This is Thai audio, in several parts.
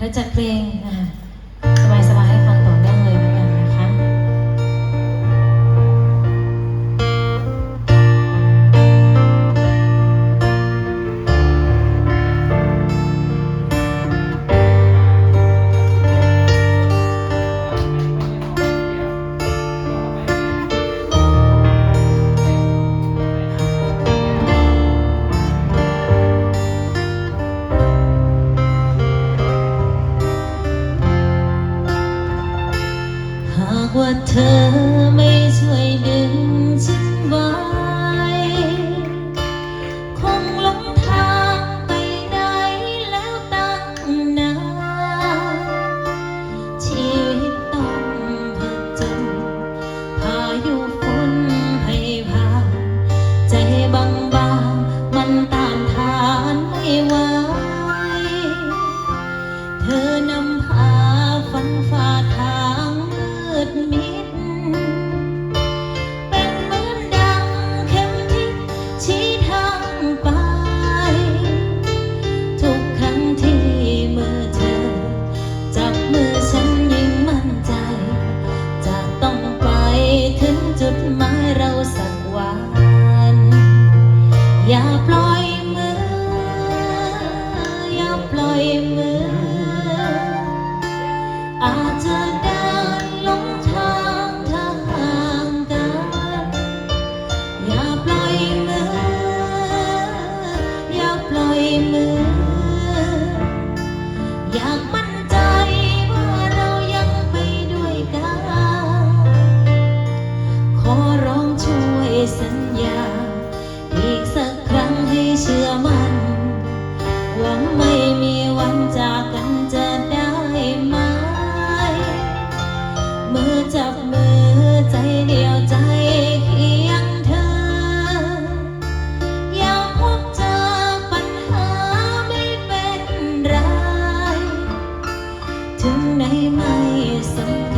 และจัดเพลงากว่าเธอไม่ช่วยดึงฉันไว้ คงหลงทางไปไหนแล้วตั้งนานชีวิตต้องผจญพายุ อย่าปล่อย มีวันจากกันจะได้ไหม มือจับมือใจเดียวใจเคียงเธอ อยากพบเจอปัญหาไม่เป็นไร ถึงไนไม่สำ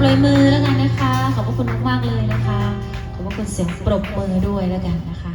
ปรยมือแล้วกันนะคะ ขอบพระคุณมากๆเลยนะคะ ขอบคุณเสียงปรบมือด้วยแล้วกันนะคะ